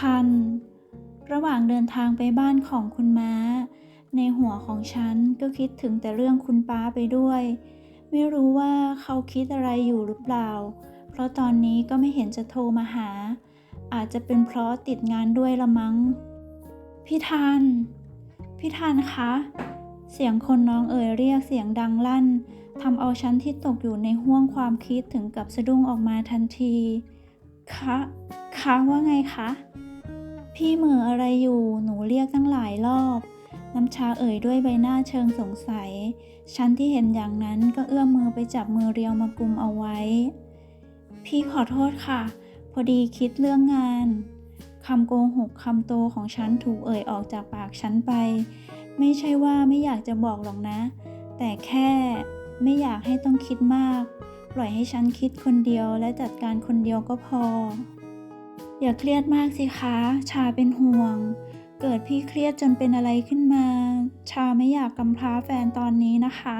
ทัน ระหว่างเดินทางไปบ้านของคุณม้า ในหัวของฉันก็คิดถึงแต่เรื่องคุณป้าไปด้วย ไม่รู้ว่าเขาคิดอะไรอยู่หรือเปล่า เพราะตอนนี้ก็ไม่เห็นจะโทรมาหา อาจจะเป็นเพราะติดงานด้วยละมั้ง พี่ทัน พี่ทันคะ เสียงคนน้องเอ่ยเรียกเสียงดังลั่นทำเอาฉันที่ตกอยู่ในห้วงความคิดถึงกับสะดุ้งออกมาทันที คะ คะว่าไงคะ พี่เหมืออะไรอยู่ หนูเรียกตั้งหลายรอบ น้ำชาเอ่ยด้วยใบหน้าเชิงสงสัย ฉันที่เห็นอย่างนั้นก็เอื้อมมือไปจับมือเรียวมากุมเอาไว้ พี่ขอโทษค่ะ พอดีคิดเรื่องงานคำโกหกคำโตของฉันถูกเอ่ยออกจากปากฉันไป ไม่ใช่ว่าไม่อยากจะบอกหรอกนะ แต่แค่ไม่อยากให้ต้องคิดมาก ปล่อยให้ฉันคิดคนเดียวและจัดการคนเดียวก็พอ อย่าเครียดมากสิคะ ชาเป็นห่วง เกิดพี่เครียดจนเป็นอะไรขึ้นมา ชาไม่อยากกำพร้าแฟนตอนนี้นะคะ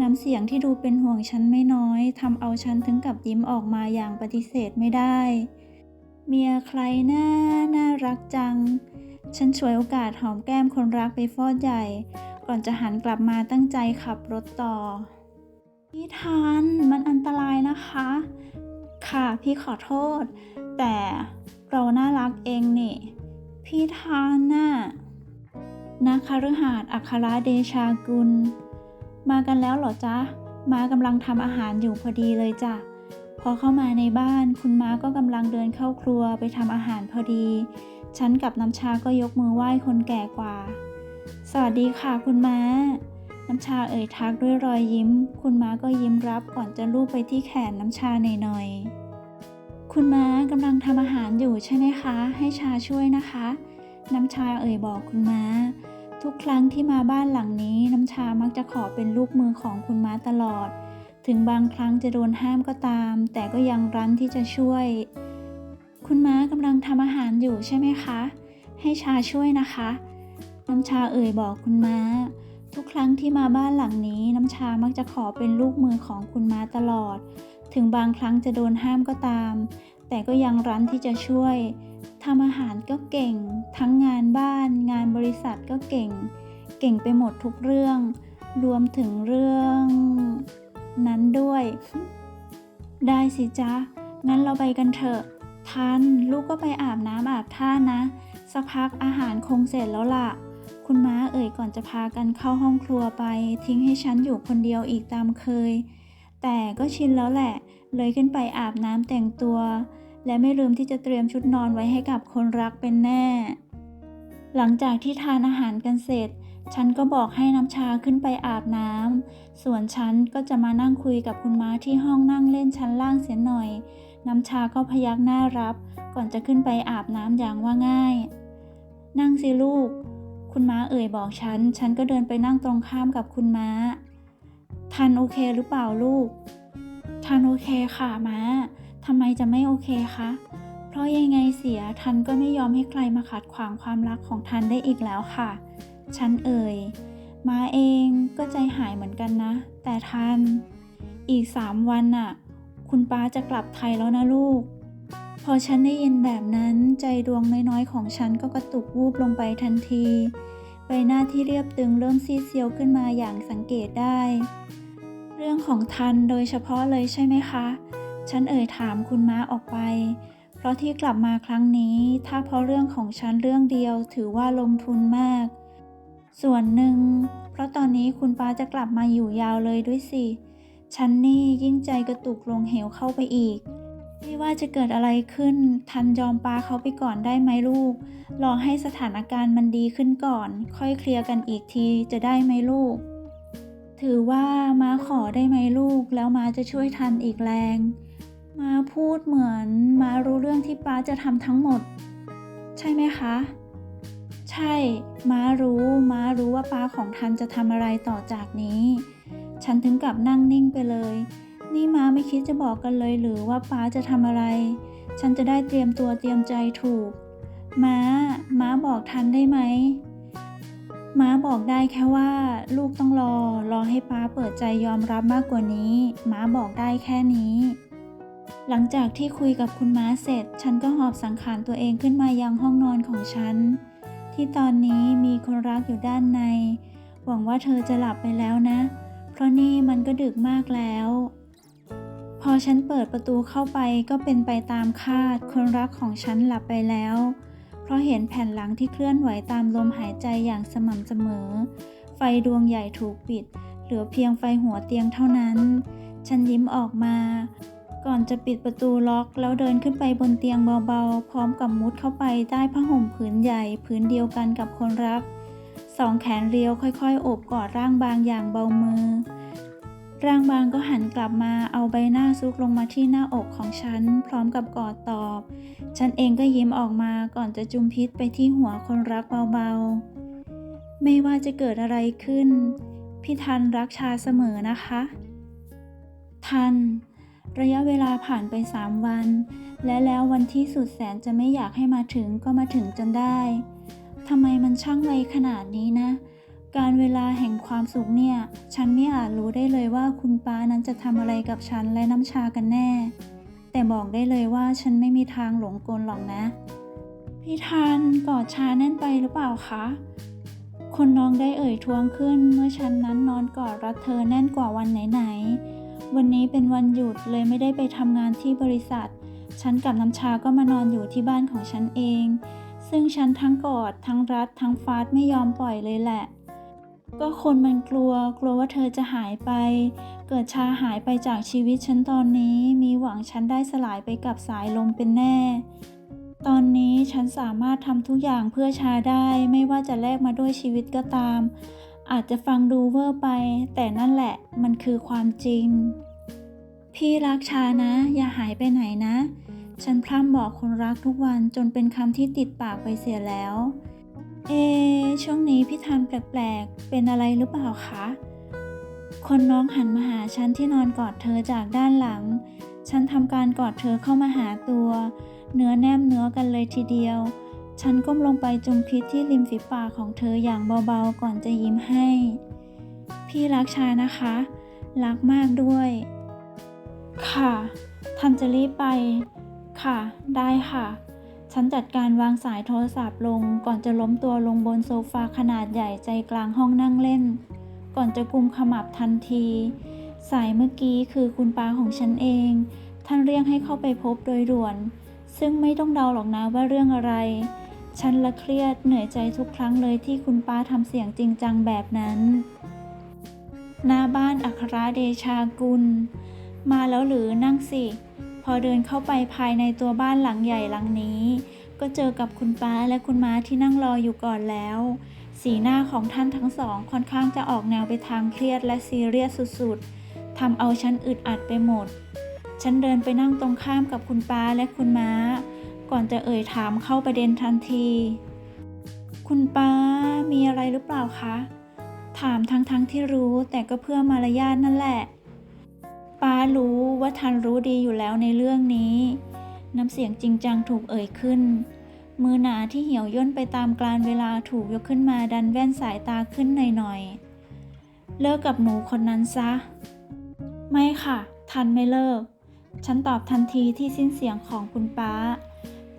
น้ำเสียงที่ดูเป็นห่วงฉันไม่น้อยทำเอาฉันถึงกับยิ้มออกมาอย่างปฏิเสธไม่ได้ เมียใครหน่าน่ารักจัง ฉันฉวยโอกาสหอมแก้มคนรักไปฟอดใหญ่ ก่อนจะหันกลับมาตั้งใจขับรถต่อพี่ทันมันอันตรายนะคะ ค่ะพี่ขอโทษ แต่เราน่ารักเองนี่ พี่ทันน่ะนาคฤหาสน์อัคราเดชากุล มากันแล้วเหรอจ๊ะม้ากำลังทำอาหารอยู่พอดีเลยจ้ะ พอเข้ามาในบ้านคุณม้าก็กำลังเดินเข้าครัวไปทำอาหารพอดี ฉันกับน้ำชาก็ยกมือไหว้คนแก่กว่า สวัสดีค่ะคุณม้า น้ำชาเอ่ยทักด้วยรอยยิ้ม คุณม้าก็ยิ้มรับก่อนจะลูบไปที่แขนน้ำชาหน่อยๆ คุณม้ากำลังทำอาหารอยู่ใช่ไหมคะ ให้ชาช่วยนะคะ น้ำชาเอ่ยบอกคุณม้า ทุกครั้งที่มาบ้านหลังนี้ น้ำชามักจะขอเป็นลูกมือของคุณม้าตลอด ถึงบางครั้งจะโดนห้ามก็ตาม แต่ก็ยังรั้นที่จะช่วย คุณม้ากำลังทำอาหารอยู่ใช่ไหมคะ ให้ชาช่วยนะคะ น้ำชาเอ่ยบอกคุณม้า ทุกครั้งที่มาบ้านหลังนี้ น้ำชามักจะขอเป็นลูกมือของคุณม้าตลอด ถึงบางครั้งจะโดนห้ามก็ตาม แต่ก็ยังรั้นที่จะช่วยทำอาหารก็เก่ง ทั้งงานบ้าน งานบริษัทก็เก่ง เก่งไปหมดทุกเรื่อง รวมถึงเรื่องนั้นด้วย ได้สิจ๊ะ งั้นเราไปกันเถอะทันลูกก็ไปอาบน้ำอาบท่านะ สักพักอาหารคงเสร็จแล้วล่ะ คุณม้าเอ่ยก่อนจะพากันเข้าห้องครัวไป ทิ้งให้ฉันอยู่คนเดียวอีกตามเคย แต่ก็ชินแล้วแหละ เลยขึ้นไปอาบน้ำแต่งตัว และไม่ลืมที่จะเตรียมชุดนอนไว้ให้กับคนรักเป็นแน่ หลังจากที่ทานอาหารกันเสร็จ ฉันก็บอกให้น้ำชาขึ้นไปอาบน้ำ ส่วนฉันก็จะมานั่งคุยกับคุณม้าที่ห้องนั่งเล่นชั้นล่างเสียหน่อย น้ำชาก็พยักหน้ารับ ก่อนจะขึ้นไปอาบน้ำอย่างว่าง่าย นั่งสิลูก คุณม้าเอ่ยบอกฉัน ฉันก็เดินไปนั่งตรงข้ามกับคุณม้า ทันโอเคหรือเปล่าลูก ทันโอเคค่ะมาทำไมจะไม่โอเคคะ เพราะยังไงเสียทันก็ไม่ยอมให้ใครมาขัดขวางความรักของทันได้อีกแล้วค่ะ ฉันเอ่ย มาเองก็ใจหายเหมือนกันนะ แต่ทัน อีกสามวันน่ะ คุณป้าจะกลับไทยแล้วนะลูก พอฉันได้ยินแบบนั้นใจดวงน้อยๆของฉันก็กระตุกวูบลงไปทันที ใบหน้าที่เรียบตึงเริ่มซีดเซียวขึ้นมาอย่างสังเกตได้ เรื่องของทันโดยเฉพาะเลยใช่ไหมคะ ฉันเอ่ยถามคุณม้าออกไป เพราะที่กลับมาครั้งนี้ ถ้าเพราะเรื่องของฉันเรื่องเดียวถือว่าลงทุนมาก ส่วนหนึ่ง เพราะตอนนี้คุณป้าจะกลับมาอยู่ยาวเลยด้วยสิ ฉันนี่ยิ่งใจกระตุกลงเหวเข้าไปอีก ไม่ว่าจะเกิดอะไรขึ้น ทันยอมป้าเขาไปก่อนได้ไหมลูก รอให้สถานการณ์มันดีขึ้นก่อน ค่อยเคลียร์กันอีกทีจะได้ไหมลูก ถือว่ามาขอได้ไหมลูก แล้วมาจะช่วยทันอีกแรง มาพูดเหมือน มารู้เรื่องที่ป้าจะทำทั้งหมด ใช่ไหมคะ ใช่ ม้ารู้ ม้ารู้ว่าป้าของทันจะทำอะไรต่อจากนี้ ฉันถึงกับนั่งนิ่งไปเลย นี่ม้าไม่คิดจะบอกกันเลยหรือว่าป้าจะทำอะไร ฉันจะได้เตรียมตัวเตรียมใจถูก ม้า ม้าบอกทันได้ไหม ม้าบอกได้แค่ว่า ลูกต้องรอ รอให้ป้าเปิดใจยอมรับมากกว่านี้ ม้าบอกได้แค่นี้ หลังจากที่คุยกับคุณม้าเสร็จ ฉันก็หอบสังขารตัวเองขึ้นมายังห้องนอนของฉัน ที่ตอนนี้มีคนรักอยู่ด้านใน หวังว่าเธอจะหลับไปแล้วนะ เพราะนี่มันก็ดึกมากแล้ว อฉันเปิดประตูเข้าไปก็เป็นไปตามคาด คนรักของฉันหลับไปแล้ว เพราะเห็นแผ่นหลังที่เคลื่อนไหวตามลมหายใจอย่างสม่ำเสมอ ไฟดวงใหญ่ถูกปิด เหลือเพียงไฟหัวเตียงเท่านั้น ฉันยิ้มออกมา ก่อนจะปิดประตูล็อก แล้วเดินขึ้นไปบนเตียงเบาๆ พร้อมกับมุดเข้าไปใต้ผ้าห่มผืนใหญ่ผืนเดียวกันกับคนรัก สองแขนเรียวค่อยๆโอบกอดร่างบางอย่างเบามือ ร่างบางก็หันกลับมาเอาใบหน้าซุกลงมาที่หน้าอกของฉัน พร้อมกับกอดตอบ ฉันเองก็ยิ้มออกมาก่อนจะจุมพิษไปที่หัวคนรักเบาๆ ไม่ว่าจะเกิดอะไรขึ้น พี่ทันรักชาเสมอนะคะ ทัน ระยะเวลาผ่านไปสามวัน และแล้ววันที่สุดแสนจะไม่อยากให้มาถึงก็มาถึงจนได้ทำไมมันช่างไวขนาดนี้นะ การเวลาแห่งความสุขเนี่ย ฉันไม่อาจรู้ได้เลยว่าคุณป้านั้นจะทำอะไรกับฉันและน้ำชากันแน่ แต่บอกได้เลยว่าฉันไม่มีทางหลงกลหรอกนะ พี่ทันกอดชาแน่นไปหรือเปล่าคะ คนน้องได้เอ่ยทวงขึ้น เมื่อฉันนั้นนอนกอดรัดเธอแน่นกว่าวันไหนๆ วันนี้เป็นวันหยุดเลยไม่ได้ไปทำงานที่บริษัท ฉันกับน้ำชาก็มานอนอยู่ที่บ้านของฉันเอง ซึ่งฉันทั้งกอดทั้งรัดทั้งฟาดไม่ยอมปล่อยเลยแหละ ก็คนมันกลัว กลัวว่าเธอจะหายไป เกิดชาหายไปจากชีวิตฉันตอนนี้ มีหวังฉันได้สลายไปกับสายลมเป็นแน่ ตอนนี้ฉันสามารถทำทุกอย่างเพื่อชาได้ ไม่ว่าจะแลกมาด้วยชีวิตก็ตาม อาจจะฟังดูเวอร์ไป แต่นั่นแหละ มันคือความจริง พี่รักชานะ อย่าหายไปไหนนะ ฉันพร่ำบอกคนรักทุกวันจนเป็นคำที่ติดปากไปเสียแล้ว เอ ช่วงนี้พี่ทันแปลกๆ เป็นอะไรหรือเปล่าคะ คนน้องหันมาหาฉันที่นอนกอดเธอจากด้านหลัง ฉันทำการกอดเธอเข้ามาหาตัว เนื้อแนมเนื้อกันเลยทีเดียว ฉันก้มลงไปจุมพิษที่ริมฝีปากของเธออย่างเบาๆ ก่อนจะยิ้มให้ พี่รักชายนะคะ รักมากด้วย ค่ะ ทันจะรีบไป ค่ะ ได้ค่ะ ฉันจัดการวางสายโทรศัพท์ลง ก่อนจะล้มตัวลงบนโซฟาขนาดใหญ่ใจกลางห้องนั่งเล่น ก่อนจะกุมขมับทันที สายเมื่อกี้คือคุณป้าของฉันเอง ท่านเรียกให้เข้าไปพบโดยด่วน ซึ่งไม่ต้องเดาหรอกนะว่าเรื่องอะไร ฉันละเครียดเหนื่อยใจทุกครั้งเลยที่คุณป้าทำเสียงจริงจังแบบนั้นหน้าบ้านอัครเดชากุล มาแล้วหรือนั่งสิ อเดินเข้าไปภายในตัวบ้านหลังใหญ่หลังนี้ ก็เจอกับคุณป้าและคุณม้าที่นั่งรออยู่ก่อนแล้ว สีหน้าของท่านทั้งสองค่อนข้างจะออกแนวไปทางเครียดและซีเรียสสุดๆทำเอาฉันอึดอัดไปหมด ฉันเดินไปนั่งตรงข้ามกับคุณป้าและคุณม้า ก่อนจะเอ่ยถามเข้าประเด็นทันที คุณป้ามีอะไรหรือเปล่าคะ ถามทั้งๆทที่รู้แต่ก็เพื่อมารยาทนั่นแหละ ป้ารู้ว่าทันรู้ดีอยู่แล้วในเรื่องนี้ น้ำเสียงจริงจังถูกเอ่ยขึ้น มือหนาที่เหี่ยวย่นไปตามกาลเวลาถูกยกขึ้นมาดันแว่นสายตาขึ้นหน่อยๆ เลิกกับหนูคนนั้นซะ ไม่ค่ะ ทันไม่เลิก ฉันตอบทันทีที่สิ้นเสียงของคุณป้า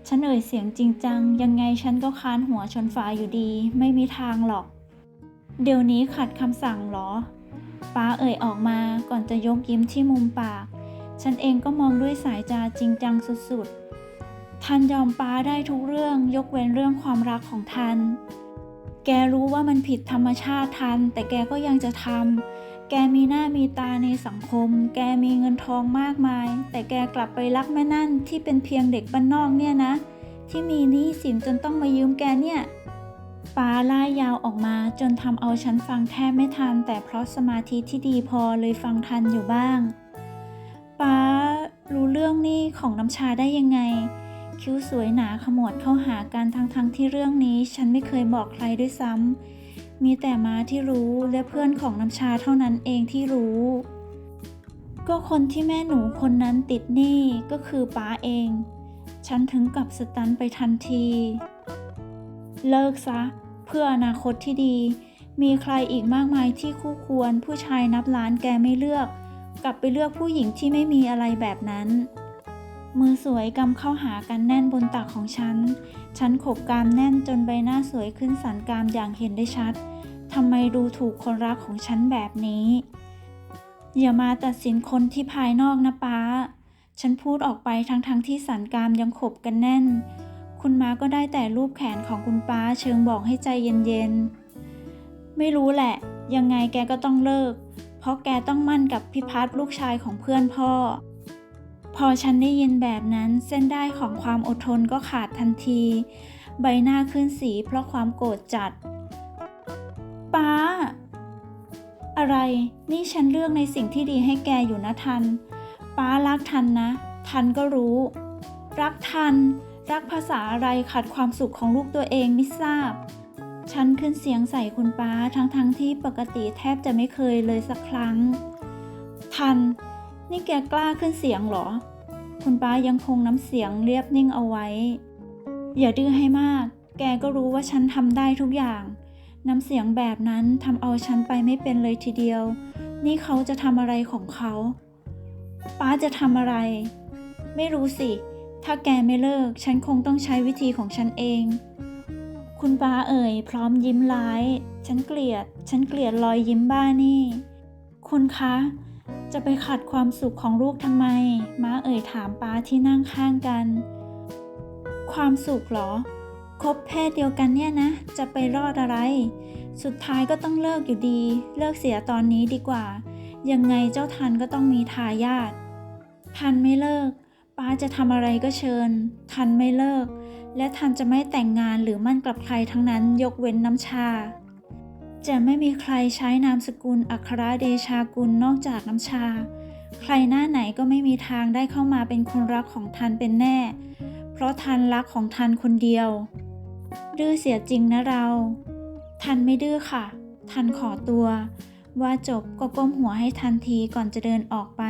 ฉันเอ่ยเสียงจริงจัง ยังไงฉันก็ค้านหัวชนฝาอยู่ดี ไม่มีทางหรอก เดี๋ยวนี้ขัดคำสั่งเหรอ ป้าเอ่ยออกมาก่อนจะยกยิ้มที่มุมปาก ฉันเองก็มองด้วยสายตาจริงจังสุดๆ ทันยอมป้าได้ทุกเรื่องยกเว้นเรื่องความรักของทัน แกรู้ว่ามันผิดธรรมชาติทัน แต่แกก็ยังจะทำ แกมีหน้ามีตาในสังคม แกมีเงินทองมากมาย แต่แกกลับไปรักแม่นั่นที่เป็นเพียงเด็กบ้านนอกเนี่ยนะ ที่มีหนี้สินจนต้องมายืมแกเนี่ย ป้าล่ายยาวออกมาจนทำเอาฉันฟังแทบไม่ทัน แต่เพราะสมาธิที่ดีพอเลยฟังทันอยู่บ้างป้ารู้เรื่องนี้ของน้ำชาได้ยังไง คิ้วสวยหนาขมวดเข้าหากันทั้งๆทที่เรื่องนี้ ฉันไม่เคยบอกใครด้วยซ้ำมีแต่ม้าที่รู้และเพื่อนของน้ำชาเท่านั้นเองที่รู้ ก็คนที่แม่หนูคนนั้นติดหนี้ก็คือป้าเอง ฉันถึงกับสตันไปทันที เลิกซะ เพื่ออนาคตที่ดี มีใครอีกมากมายที่คู่ควร ผู้ชายนับล้านแกไม่เลือก กลับไปเลือกผู้หญิงที่ไม่มีอะไรแบบนั้น มือสวยกำเข้าหากันแน่นบนตักของฉัน ฉันขบกามแน่นจนใบหน้าสวยขึ้นสันกามอย่างเห็นได้ชัดทำไมดูถูกคนรักของฉันแบบนี้ อย่ามาตัดสินคนที่ภายนอกนะป้า ฉันพูดออกไปทั้งๆทที่สันกามยังขบกันแน่น คุณม้าก็ได้แต่รูปแขนของคุณป้าเชิงบอกให้ใจเย็นๆ ไม่รู้แหละ ยังไงแกก็ต้องเลิก เพราะแกต้องมั่นกับพิพัฒน์ลูกชายของเพื่อนพ่อ พอฉันได้ยินแบบนั้นเส้นได้ของความอดทนก็ขาดทันที ใบหน้าขึ้นสีเพราะความโกรธจัด ป้า อะไร นี่ฉันเลือกในสิ่งที่ดีให้แกอยู่นะทัน ป้ารักทันนะ ทันก็รู้ รักทัน รักภาษาอะไรขัดความสุขของลูกตัวเองไม่ทราบ ฉันขึ้นเสียงใส่คุณป้าทั้งๆทที่ปกติแทบจะไม่เคยเลยสักครั้ง ทัน นี่แกกล้าขึ้นเสียงเหรอ คุณป้ายังคงน้ำเสียงเรียบนิ่งเอาไว้ อย่าดื้อให้มาก แกก็รู้ว่าฉันทำได้ทุกอย่าง น้ำเสียงแบบนั้นทำเอาฉันไปไม่เป็นเลยทีเดียว นี่เขาจะทำอะไรของเขา ป้าจะทำอะไร ไม่รู้สิ ถ้าแกไม่เลิก ฉันคงต้องใช้วิธีของฉันเอง คุณป้าเอ่ย พร้อมยิ้มร้าย ฉันเกลียด ฉันเกลียดรอยยิ้มบ้านี่ คุณคะ จะไปขัดความสุขของลูกทำไม ม้าเอ่ยถามป้าที่นั่งข้างกัน ความสุขเหรอ คบเพศเดียวกันเนี่ยนะ จะไปรอดอะไร สุดท้ายก็ต้องเลิกอยู่ดี เลิกเสียตอนนี้ดีกว่า ยังไงเจ้าทันก็ต้องมีทายาททันไม่เลิก ป้าจะทำอะไรก็เชิญ ทันไม่เลิก และทันจะไม่แต่งงานหรือมั่นกับใครทั้งนั้นยกเว้นน้ำชา จะไม่มีใครใช้นามสกุลอัครเดชากุลนอกจากน้ำชา ใครหน้าไหนก็ไม่มีทางได้เข้ามาเป็นคนรักของทันเป็นแน่ เพราะทันรักของทันคนเดียว ดื้อเสียจริงนะเรา ทันไม่ดื้อค่ะ ทันขอตัว ว่าจบก็ก้มหัวให้ทันทีก่อนจะเดินออกไป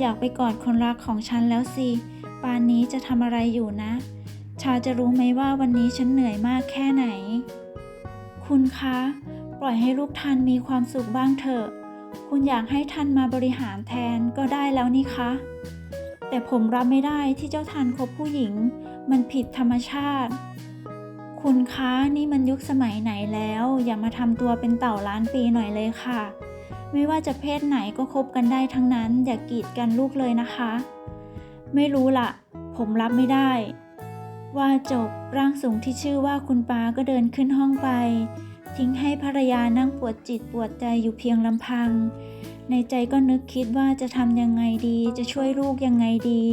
อยากไปกอดคนรักของฉันแล้วสิ ปานนี้จะทำอะไรอยู่นะ ชาจะรู้ไหมว่าวันนี้ฉันเหนื่อยมากแค่ไหน คุณคะ ปล่อยให้ลูกทันมีความสุขบ้างเถอะ คุณอยากให้ทันมาบริหารแทนก็ได้แล้วนี่คะ แต่ผมรับไม่ได้ที่เจ้าทันคบผู้หญิง มันผิดธรรมชาติ คุณคะนี่มันยุคสมัยไหนแล้ว อย่ามาทำตัวเป็นเต่าล้านปีหน่อยเลยค่ะ ไม่ว่าจะเพศไหนก็คบกันได้ทั้งนั้น อย่ากีดกันลูกเลยนะคะ ไม่รู้ละผมรับไม่ได้ ว่าจบร่างสูงที่ชื่อว่าคุณปาก็เดินขึ้นห้องไป ทิ้งให้ภรรยานั่งปวดจิตปวดใจอยู่เพียงลำพัง ในใจก็นึกคิดว่าจะทำยังไงดี จะช่วยลูกยังไงดี